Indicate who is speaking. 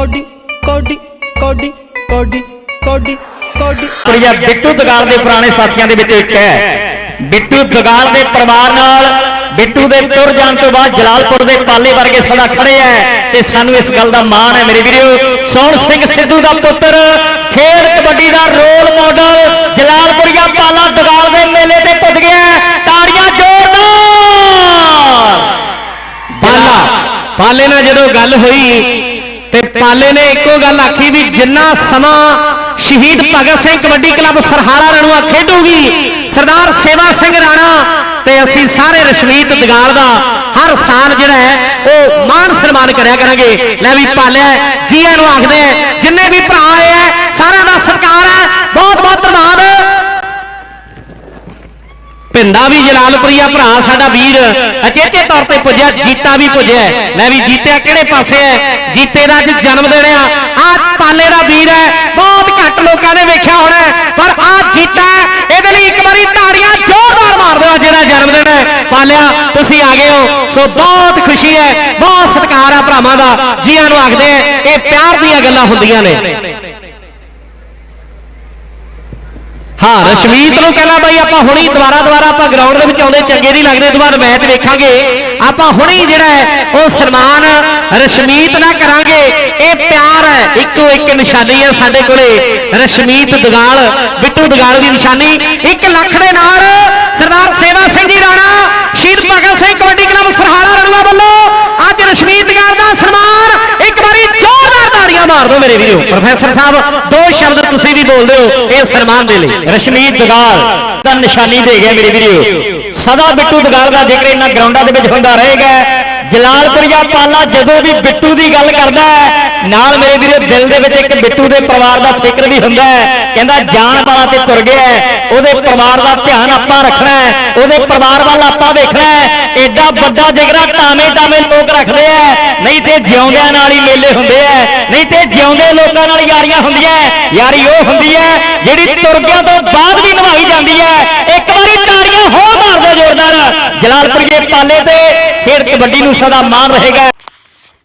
Speaker 1: Cody ਕੋਡੀ ਕੋਡੀ ਕੋਡੀ ਕੋਡੀ ਕੋਡੀ।
Speaker 2: ਕੁੜੀਆ ਬਿੱਟੂ ਦਗਾਲ ਦੇ ਪੁਰਾਣੇ ਸਾਥੀਆਂ ਦੇ ਵਿੱਚ ਇੱਕ ਹੈ। ਬਿੱਟੂ ਦਗਾਲ ਦੇ ਪਰਿਵਾਰ ਨਾਲ ਬਿੱਟੂ ਦੇ ਤੁਰ ਜਾਣ ਤੋਂ ਬਾਅਦ ਜਲਾਲਪੁਰ ਦੇ ਪਾਲੇ ਵਰਗੇ ਸਦਾ ਖੜੇ ਐ ਤੇ ਸਾਨੂੰ ਇਸ ਗੱਲ ਦਾ ਮਾਣ ਹੈ ਮੇਰੇ ਵੀਰੋ। ਸੋਹਣ ਸਿੰਘ ਸਿੱਧੂ ਦਾ ਪੁੱਤਰ ਖੇਡ ਕਬੱਡੀ ਦਾ ਰੋਲ ਮਾਡਲ ਜਲਾਲਪੁਰੀਆ ਪਾਲਾ ਦਗਾਲ ਦੇ ਮੇਲੇ ਤੇ ਪੁੱਜ ਗਿਆ। ਤਾੜੀਆਂ ਜ਼ੋਰਦਾਰ!
Speaker 3: ਪਾਲਾ ਪਾਲੇ ਨਾਲ ਜਦੋਂ ਗੱਲ ਹੋਈ ਪਾਲੇ ਨੇ ਇੱਕੋ ਗੱਲ ਆਖੀ ਵੀ ਜਿੰਨਾ ਸਮਾਂ ਸ਼ਹੀਦ ਭਗਤ ਸਿੰਘ ਕਬੱਡੀ ਕਲੱਬ ਸਰਹਾਰਾ ਰਣੂਆ ਖੇਡੂਗੀ, ਸਰਦਾਰ ਸੇਵਾ ਸਿੰਘ ਰਾਣਾ ਤੇ ਅਸੀਂ ਸਾਰੇ ਰਸ਼ਮੀਤ ਦਗਾਲ ਦਾ ਹਰ ਸਾਲ ਜਿਹੜਾ ਹੈ, ਉਹ ਮਾਨ ਸਨਮਾਨ ਕਰਿਆ ਕਰਾਂਗੇ। ਲੈ ਵੀ ਪਾਲਿਆ, ਜੀਆਂ ਨੂੰ ਆਖਦੇ ਆ, ਜਿੰਨੇ ਵੀ ਭਰਾ ਆਏ ਆ, ਸਾਰਿਆਂ ਦਾ ਪਿੰਦਾ ਵੀ ਜਲਾਲਪੁਰੀਆ ਭਰਾ ਸਾਡਾ ਵੀਰ ਅਚੇਤੇ ਤੌਰ ਤੇ ਪੁੱਜਿਆ, ਜੀਤਾ ਵੀ ਪੁੱਜਿਆ ਹੈ। ਵੀ ਜੀਤਿਆ ਕਿਹੜੇ ਪਾਸੇ ਹੈ? ਜੀਤੇ ਦਾ ਅੱਜ ਜਨਮ ਦਿਨ ਆ। ਆ ਪਾਲੇ ਦਾ ਵੀਰ ਹੈ। ਬਹੁਤ ਘੱਟ ਲੋਕਾਂ ਨੇ ਵੇਖਿਆ ਹੋਣਾ ਪਰ ਆ ਜੀਤਾ ਇਹਦੇ ਲਈ ਇੱਕ ਵਾਰੀ ਤਾੜੀਆਂ ਜ਼ੋਰਦਾਰ ਮਾਰ ਦਿਓ ਜਿਹੜਾ ਜਨਮ ਦਿਨ ਹੈ। ਪਾਲਿਆ, ਤੁਸੀਂ ਆ ਗਏ ਹੋ। ਸੋ ਬਹੁਤ ਖੁਸ਼ੀ ਹੈ। ਬਹੁਤ ਸਤਿਕਾਰ ਆ ਭਰਾਵਾਂ ਦਾ। ਜੀਆਂ ਨੂੰ ਆਖਦੇ ਇਹ ਪਿਆਰ ਦੀਆਂ ਗੱਲਾਂ ਹੁੰਦੀਆਂ ਨੇ। ਹਾਂ ਰਸ਼ਮੀਤ ਨੂੰ ਕਹਿੰਦਾ ਬਾਈ ਆਪਾਂ ਹੁਣੀ ਦੁਬਾਰਾ ਦੁਬਾਰਾ ਆਪਾਂ ਗਰਾਊਂਡ ਦੇ ਵਿੱਚ ਆਉਂਦੇ ਚੰਗੇ ਨਹੀਂ ਲੱਗਦੇ ਦੁਬਾਰਾ ਮੈਚ ਵੇਖਾਂਗੇ। ਆਪਾਂ ਹੁਣੀ ਜਿਹੜਾ ਹੈ ਉਹ ਸਨਮਾਨ ਰਸ਼ਮੀਤ ਨਾਲ ਕਰਾਂਗੇ। ਇਹ ਪਿਆਰ ਹੈ ਇੱਕੋ ਇੱਕ ਨਿਸ਼ਾਨੀ ਹੈ ਸਾਡੇ ਕੋਲੇ। ਰਸ਼ਮੀਤ ਦਗਾਲ ਬਿੱਟੂ ਦਗਾਲ ਦੀ ਨਿਸ਼ਾਨੀ। 1 ਲੱਖ ਦੇ ਨਾਲ ਸਰਦਾਰ ਸੇਵਾ ਸਿੰਘ ਜੀ ਰਾਣਾ ਸ਼ਹੀਦ ਭਗਤ ਸਿੰਘ ਕਬੱਡੀ ਕਲੱਬ ਸਰਹਾਲਾ ਰਣਵਾ ਵੱਲੋਂ ਅੱਜ ਰਸ਼ਮੀਤ ਦਗਾਲ ਦਾ ਸਨਮਾਨ ਇੱਕ ਵਾਰੀ ਜ਼ੋਰਦਾਰ ਤਾੜੀਆਂ ਮਾਰ ਦਿਓ ਮੇਰੇ ਵੀਰੋ। ਪ੍ਰੋਫੈਸਰ ਸਾਹਿਬ, ਦੋ ਸ਼ਬਦ ਤੁਸੀਂ ਵੀ ਬੋਲਦੇ ਹੋ ਇਹ ਸਨਮਾਨ ਦੇ ਲਈ।
Speaker 2: ਰਸ਼ਮੀਤ ਦਗਾਲ ਦਾ ਨਿਸ਼ਾਨੀ ਦੇ ਗਿਆ ਮੇਰੇ ਵੀਰੋ। ਸਦਾ ਬਿੱਟੂ ਦਗਾਲ ਦਾ ਜ਼ਿਕਰ ਇਹਨਾਂ ਗਰਾਊਂਡਾਂ ਦੇ ਵਿੱਚ ਹੁੰਦਾ ਰਹੇਗਾ। ਜਲਾਲਪੁਰੀਆ ਪਾਲਾ ਜਦੋਂ ਵੀ ਬਿੱਟੂ ਦੀ ਗੱਲ ਕਰਦਾ ਹੈ ਨਾਲ ਮੇਰੇ ਵੀਰੇ ਦਿਲ ਦੇ ਵਿੱਚ ਇੱਕ ਬਿੱਟੂ ਦੇ ਪਰਿਵਾਰ ਦਾ ਫਿਕਰ ਵੀ ਹੁੰਦਾ ਹੈ। ਕਹਿੰਦਾ ਜਾਣ ਵਾਲਾ ਤੇ ਤੁਰ ਗਿਆ ਉਹਦੇ ਪਰਿਵਾਰ ਦਾ ਧਿਆਨ ਆਪਾਂ ਰੱਖਣਾ ਹੈ। ਉਹਦੇ ਪਰਿਵਾਰ ਵੱਲ ਆਪਾਂ ਵੇਖਣਾ ਹੈ। ਐਡਾ ਵੱਡਾ ਜਿਗਰਾ ਟਾਵੇਂ ਟਾਵੇਂ ਲੋਕ ਰੱਖਦੇ ਆ ਨਹੀਂ ਤੇ ਜਿਉਂਦਿਆਂ ਨਾਲ ਹੀ ਮੇਲੇ ਹੁੰਦੇ ਆ ਨਹੀਂ ਤੇ ਜਿਉਂਦੇ ਲੋਕਾਂ ਨਾਲ ਯਾਰੀਆਂ ਹੁੰਦੀਆਂ ਯਾਰੀ ਉਹ ਹੁੰਦੀ ਹੈ ਜਿਹੜੀ ਤੁਰਗਿਆਂ ਤੋਂ ਬਾਅਦ ਵੀ ਨਿਭਾਈ ਜਾਂਦੀ ਹੈ। ਇੱਕ ਵਾਰੀ ਤਾੜੀਆਂ ਹੋਰ ਮਾਰਦੇ ਦਿਓ ਜ਼ੋਰਦਾਰ। ਜਲਾਲਪੁਰੀਏ ਪਾਲੇ ਤੇ ਖੇਡ ਕਬੱਡੀ ਨੂੰ ਸਦਾ ਮਾਣ ਰਹੇਗਾ।